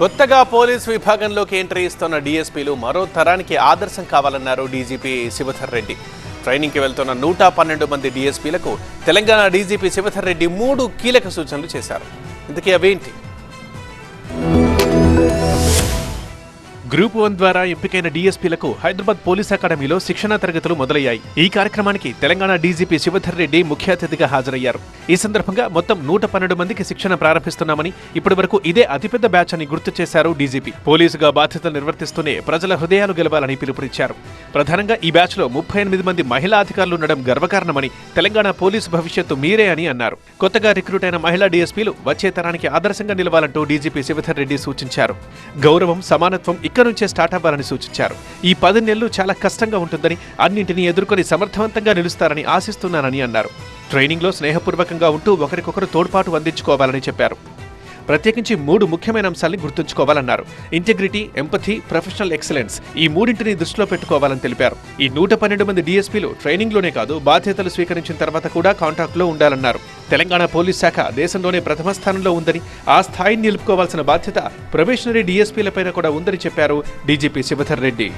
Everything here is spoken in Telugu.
కొత్తగా పోలీస్ విభాగంలోకి ఎంట్రీ ఇస్తున్న డీఎస్పీలు మరో తరానికి ఆదర్శం కావాలన్నారు డీజీపీ శివధర్ రెడ్డి. ట్రైనింగ్కి వెళ్తున్న నూట పన్నెండు మంది డీఎస్పీలకు తెలంగాణ డీజీపీ శివధర్ రెడ్డి మూడు కీలక సూచనలు చేశారు. ఇంతకీ అవేంటి? గ్రూప్ వన్ ద్వారా ఎంపికైన డీఎస్పీలకు హైదరాబాద్ పోలీస్ అకాడమీలో శిక్షణా తరగతులు మొదలయ్యాయి. ఈ కార్యక్రమానికి తెలంగాణ డీజీపీ శివధర్ రెడ్డి ముఖ్య అతిథిగా హాజరయ్యారు. ఈ సందర్భంగా మొత్తం నూట పన్నెండు మందికి శిక్షణ ప్రారంభిస్తున్నామని ఇప్పటి వరకు ఇదే అతిపెద్ద బ్యాచ్ అని గుర్తు చేశారు డీజీపీ. పోలీసుగా బాధ్యతలు నిర్వర్తిస్తూనే ప్రజల హృదయాలు గెలవాలని పిలుపునిచ్చారు. ప్రధానంగా ఈ బ్యాచ్లో ముప్పై ఎనిమిది మంది మహిళా అధికారులు ఉండడం గర్వకారణమని తెలంగాణ పోలీసు భవిష్యత్తు మీరే అని అన్నారు. కొత్తగా రిక్రూట్ అయిన మహిళా డీఎస్పీలు వచ్చే తరానికి ఆదర్శంగా నిలవాలంటూ డీజీపీ శివధర్ రెడ్డి సూచించారు. గౌరవం సమానత్వం ఇక్కడ నుంచే స్టార్ట్ అవ్వాలని సూచించారు. ఈ పది నెలలు చాలా కష్టంగా ఉంటుందని అన్నింటినీ ఎదుర్కొని సమర్థవంతంగా నిలుస్తారని ఆశిస్తున్నానని అన్నారు. ట్రైనింగ్లో స్నేహపూర్వకంగా ఉంటూ ఒకరికొకరు తోడ్పాటు అందించుకోవాలని చెప్పారు. ప్రత్యేకించి మూడు ముఖ్యమైన అంశాల్ని గుర్తుంచుకోవాలన్నారు. ఇంటిగ్రిటీ ఎంపథీ ప్రొఫెషనల్ ఎక్సలెన్స్ ఈ మూడింటిని దృష్టిలో పెట్టుకోవాలని తెలిపారు. ఈ నూట పన్నెండు మంది డీఎస్పీలు ట్రైనింగ్లోనే కాదు బాధ్యతలు స్వీకరించిన తర్వాత కూడా కాంటాక్ట్లో ఉండాలన్నారు. తెలంగాణ పోలీస్ శాఖ దేశంలోనే ప్రథమ స్థానంలో ఉందని ఆ స్థాయిని నిలుపుకోవాల్సిన బాధ్యత ప్రొబేషనరీ డీఎస్పీలపైన కూడా ఉందని చెప్పారు డీజీపీ శివధర్ రెడ్డి.